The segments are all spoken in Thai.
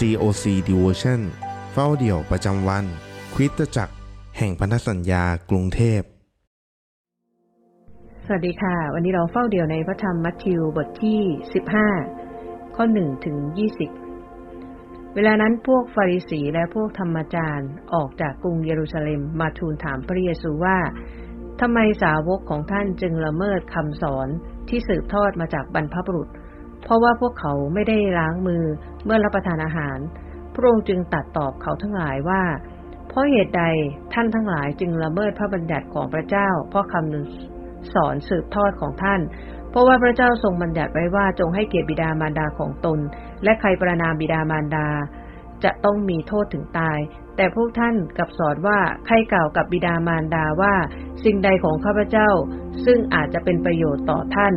COC Devotion เฝ้าเดี่ยวประจำวัน คริสตจักร แห่งพันธสัญญากรุงเทพ สวัสดีค่ะ วันนี้เราเฝ้าเดี่ยวในพระธรรมมัทธิวบทที่ 15 ข้อ1ถึง20 เวลานั้นพวกฟาริสีและพวกธรรมจารย์ออกจากกรุงเยรูซาเล็มมาทูลถามพระเยซูว่าทำไมสาวกของท่านจึงละเมิดคำสอนที่สืบทอดมาจากบรรพบุรุษ เพราะว่าพวกเขาไม่ได้ล้างมือเมื่อรับประทานอาหาร พระองค์จึงตัดตอบเขาทั้งหลายว่า เพราะเหตุใดท่านทั้งหลายจึงละเมิดพระบัญญัติของพระเจ้า เพราะคำสอนสืบทอดของท่าน เพราะว่าพระเจ้าทรงบัญญัติไว้ว่าจงให้เกียรติบิดามารดาของตน และใครประนามบิดามารดา จะต้องมีโทษถึงตาย แต่พวกท่านกลับสอนว่าใครกล่าวกับบิดามารดาว่า สิ่งใดของข้าพเจ้า ซึ่งอาจจะเป็นประโยชน์ต่อท่าน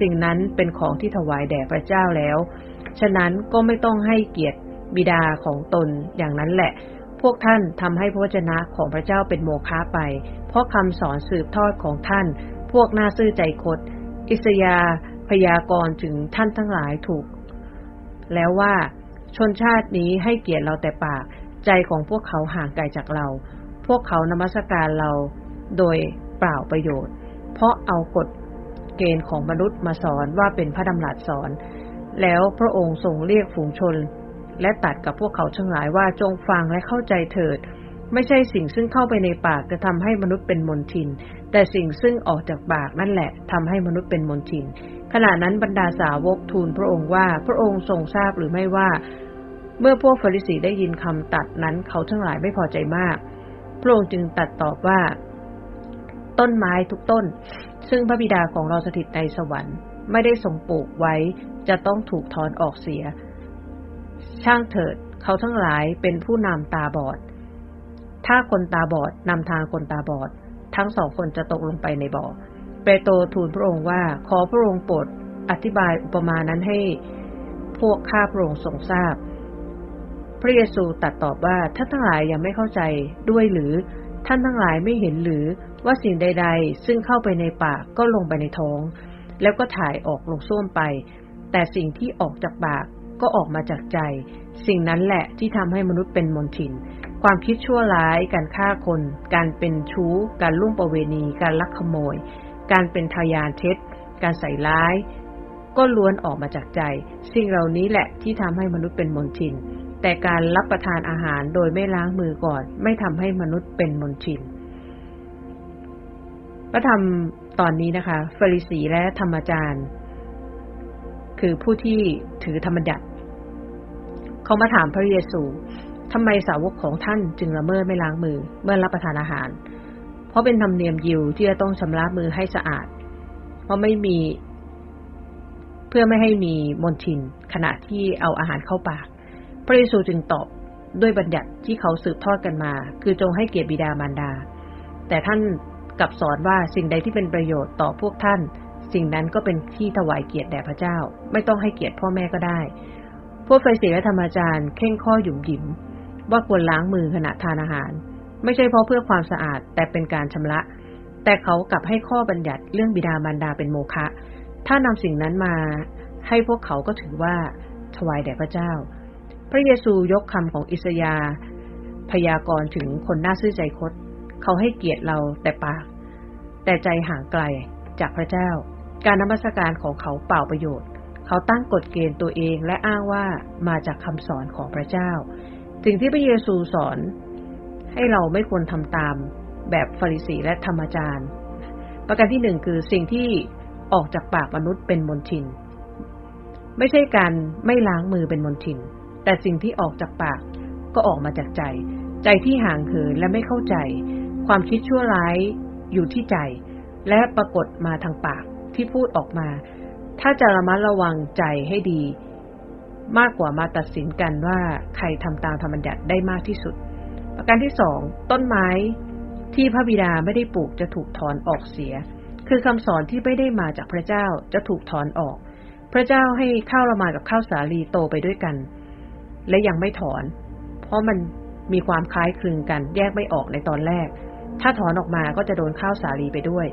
สิ่งนั้นเป็นของที่ถวายแด่พระเจ้าแล้ว ฉะนั้นก็ไม่ต้องให้เกียรติบิดาของตนอย่างนั้นแหละ พวกท่านทำให้พระวจนะของพระเจ้าเป็นโมฆะไป เพราะคำสอนสืบทอดของท่าน พวกน่าซื่อใจคด อิสยาพยากรณ์ถึงท่านทั้งหลายถูก แล้วว่าชนชาตินี้ให้เกียรติเราแต่ปาก ใจของพวกเขาห่างไกลจากเรา พวกเขานมัสการเราโดยเปล่าประโยชน์ เพราะเอากฎ เกณฑ์ของมนุษย์มาสอนว่าเป็นพระดำรัสสอน แล้วพระองค์ทรงเรียกฝูงชน และตัดกับพวกเขาทั้งหลายว่าจงฟังและเข้าใจเถิด ไม่ใช่สิ่งซึ่งเข้าไปในปากจะทำให้มนุษย์เป็นมนทิน แต่สิ่งซึ่งออกจากปากนั่นแหละทำให้มนุษย์เป็นมนทิน ขณะนั้นบรรดาสาวกทูลพระองค์ว่าพระองค์ทรงทราบหรือไม่ว่า เมื่อพวกฟาริสีได้ยินคำตัดนั้นเขาทั้งหลายไม่พอใจมาก พระองค์จึงตัดตอบว่าต้นไม้ทุกต้น ซึ่งพระบิดาของเราสถิตในสวรรค์ ไม่ได้ทรงปลูกไว้ จะต้องถูกถอนออกเสีย ช่างเถิด เขาทั้งหลายเป็นผู้นำตาบอด ถ้าคนตาบอดนำทางคนตาบอด ทั้งสองคนจะตกลงไปในบ่อ เปโตรทูลพระองค์ว่า ขอพระองค์โปรดอธิบายอุปมานั้นให้พวกข้าพระองค์ทรงทราบ พระเยซูตัดตอบว่าท่านทั้งหลายยังไม่เข้าใจด้วยหรือ ท่านทั้งหลายไม่เห็นหรือ ว่าสิ่งใด ๆ ซึ่งเข้าไปในปากก็ลงไปในท้อง แล้วก็ถ่ายออกลงส้วมไป แต่สิ่งที่ออกจากปากก็ออกมาจากใจ สิ่งนั้นแหละที่ทำให้มนุษย์เป็นมนทิน ความคิดชั่วร้าย การฆ่าคน การเป็นชู้ การล่วงประเวณี การลักขโมย การเป็นทายานเท็จ การใส่ร้าย ก็ล้วนออกมาจากใจ สิ่งเหล่านี้แหละที่ทำให้มนุษย์เป็นมนทิน แต่การรับประทานอาหารโดยไม่ล้างมือก่อน ไม่ทำให้มนุษย์เป็นมนทิน พระธรรมตอนนี้นะคะฟริสีและธรรมจารย์ คือผู้ที่ถือธรรมดัตเขามาถามพระเยซูทำไมสาวกของท่านจึงละเมิดไม่ล้างมือเมื่อรับประทานอาหาร เพราะเป็นธรรมเนียมยิวที่จะต้องชำระมือให้สะอาด เพราะไม่มี เพื่อไม่ให้มีมลทินขณะที่เอาอาหารเข้าปาก พระเยซูจึงตอบด้วยบัญญัติที่เขาสืบทอดกันมา คือจงให้เกียรติบิดามารดา แต่ท่าน กับสอนว่าสิ่งใดที่เป็นประโยชน์ต่อพวกท่าน สิ่งนั้นก็เป็นที่ถวายเกียรติแด่พระเจ้า ไม่ต้องให้เกียรติพ่อแม่ก็ได้ พวกไฟเสียธรรมจารย์เข่งข้อหยุ่มหยิม ว่าควรล้างมือขณะทานอาหาร ไม่ใช่เพราะเพื่อความสะอาดแต่เป็นการชำระ แต่เขากลับให้ข้อบัญญัติเรื่องบิดามารดาเป็นโมฆะถ้านำสิ่งนั้นมา ให้พวกเขาก็ถือว่าถวายแด่พระเจ้า พระเยซูยกคำของอิสยาพยากรณ์ถึงคนน่าซื่อใจคด เขาให้เกียรติเราแต่ปาก แต่ใจห่างไกลจากพระเจ้า การนมัสการของเขาเปล่าประโยชน์ เขาตั้งกฎเกณฑ์ตัวเองและอ้างว่ามาจากคำสอนของพระเจ้า สิ่งที่พระเยซูสอน ให้เราไม่ควรทำตามแบบฟาริสีและธรรมจารย์ ประการที่หนึ่งคือสิ่งที่ออกจากปากมนุษย์เป็นมนทิน ไม่ใช่การไม่ล้างมือเป็นมนทิน แต่สิ่งที่ออกจากปากก็ออกมาจากใจ ใจที่ห่างเหินและไม่เข้าใจ ความคิดชั่วร้ายอยู่ที่ใจ และปรากฏมาทางปากที่พูดออกมา ถ้าจะระมัดระวังใจให้ดี มากกว่ามาตัดสินกันว่าใครทำตามธรรมบัญญัติได้มากที่สุด ประการที่สองต้นไม้ที่พระบิดาไม่ได้ปลูกจะถูกถอนออกเสีย คือคำสอนที่ไม่ได้มาจากพระเจ้าจะถูกถอนออก พระเจ้าให้ข้าวละมากับข้าวสาลีโตไปด้วยกัน และยังไม่ถอน เพราะมันมีความคล้ายคลึงกันแยกไม่ออกในตอนแรก ถ้าถอนออกมาก็จะโดนข้าวสาลีไปด้วย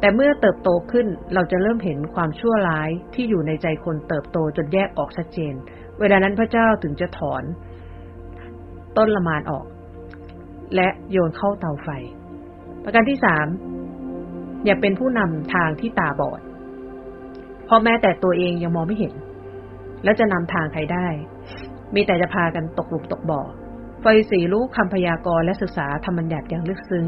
แต่เมื่อเติบโตขึ้นเราจะเริ่มเห็นความชั่วร้ายที่อยู่ในใจคนเติบโตจนแยกออกชัดเจน เวลานั้นพระเจ้าถึงจะถอน ต้นละมานออก และโยนเข้าเตาไฟ ประการที่สามอย่าเป็นผู้นำทางที่ตาบอด เพราะแม้แต่ตัวเองยังมองไม่เห็น แล้วจะนำทางใครได้ มีแต่จะพากันตกหลุมตกบ่อ ฟาริสีรู้คำพยากรณ์และศึกษาธรรมบัญญัติอย่างลึกซึ้ง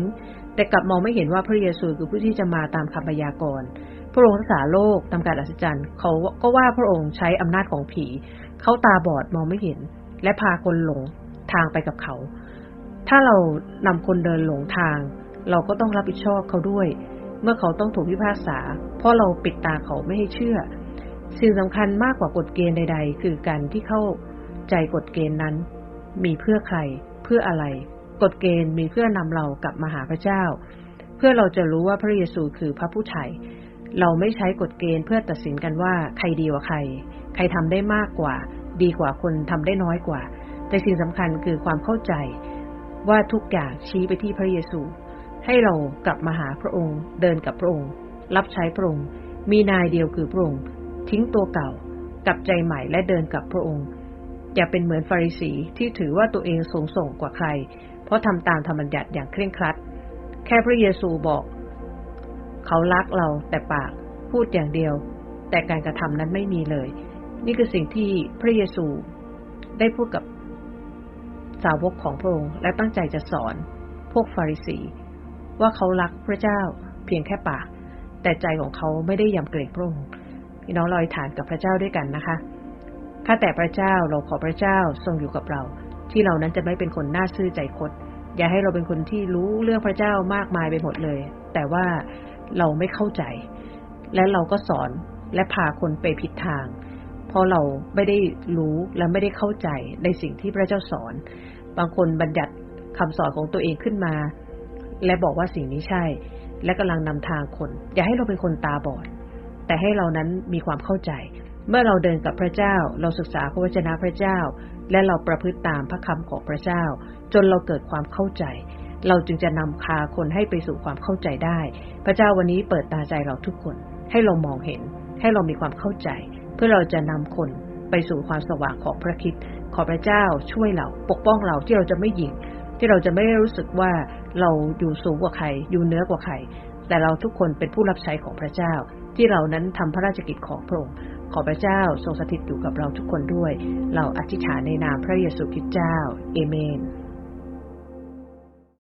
แต่กลับมองไม่เห็นว่าพระเยซูคือผู้ที่จะมาตามคำพยากรณ์พระองค์รักษาโลกทำการอัศจรรย์เขาก็ว่าพระองค์ใช้อำนาจของผี เขาตาบอดมองไม่เห็น และพาคนหลงทางไปกับเขา ถ้าเรานำคนเดินหลงทาง เราก็ต้องรับผิดชอบเขาด้วย เมื่อเขาต้องถูกพิพากษา เพราะเราปิดตาเขาไม่ให้เชื่อ สิ่งสำคัญมากกว่ากฎเกณฑ์ใด ๆ คือการที่เข้าใจกฎเกณฑ์นั้น มีเพื่อใคร เพื่ออะไร กฎเกณฑ์มีเพื่อนำเรากลับมาหาพระเจ้า เพื่อเราจะรู้ว่าพระเยซูคือพระผู้ไถ่เราไม่ใช้กฎเกณฑ์เพื่อตัดสินกันว่าใครดีกว่าใคร ใครทำได้มากกว่า ดีกว่าคนทำได้น้อยกว่า แต่สิ่งสำคัญคือความเข้าใจ ว่าทุกอย่างชี้ไปที่พระเยซู ให้เรากลับมาหาพระองค์ เดินกับพระองค์ รับใช้พระองค์ มีนายเดียวคือพระองค์ ทิ้งตัวเก่า กลับใจใหม่และเดินกับพระองค์ อย่าเป็นเหมือนฟาริสีที่ถือว่าตัวเองสูงส่งกว่าใคร เพราะทำตามธรรมบัญญัติอย่างเคร่งครัด แค่พระเยซูบอก เขารักเราแต่ปากพูดอย่างเดียว แต่การกระทำนั้นไม่มีเลย นี่คือสิ่งที่พระเยซูได้พูดกับสาวกของพระองค์และตั้งใจจะสอน พวกฟาริสี ว่าเขารักพระเจ้าเพียงแค่ปาก แต่ใจของเขาไม่ได้ยำเกรงพระองค์พี่น้องลอยฐานกับพระเจ้าด้วยกันนะคะ ข้าแต่พระเจ้าเราขอพระเจ้าทรงอยู่กับเรา ที่เรานั้นจะไม่เป็นคนน่าซื่อใจคดอย่าให้เราเป็นคนที่รู้เรื่องพระเจ้ามากมายไปหมดเลย แต่ว่าเราไม่เข้าใจ และเราก็สอนและพาคนไปผิดทาง เพราะเราไม่ได้รู้และไม่ได้เข้าใจในสิ่งที่พระเจ้าสอน บางคนบัญญัติคำสอนของตัวเองขึ้นมา และบอกว่าสิ่งนี้ใช่ และกำลังนำทางคน อย่าให้เราเป็นคนตาบอด แต่ให้เรานั้นมีความเข้าใจ เมื่อเราเดินกับพระเจ้า เราศึกษาพระวจนะพระเจ้า และเราประพฤติตามพระคำของพระเจ้า จนเราเกิดความเข้าใจ เราจึงจะนำพาคนให้ไปสู่ความเข้าใจได้ พระเจ้าวันนี้เปิดตาใจเราทุกคน ให้เรามองเห็น ให้เรามีความเข้าใจ เพื่อเราจะนำคนไปสู่ความสว่างของพระคิดขอพระเจ้าช่วยเราปกป้องเราที่เราจะไม่หยิ่งที่เราจะไม่รู้สึกว่าเราอยู่สูงกว่าใคร อยู่เนื้อกว่าใคร แต่เราทุกคนเป็นผู้รับใช้ของพระเจ้า ที่เรานั้นทำพระราชกิจของพระองค์ ขอพระเจ้าทรงสถิตอยู่กับเราทุกคนด้วย เราอธิษฐานในนามพระเยซูคริสต์เจ้า เอเมน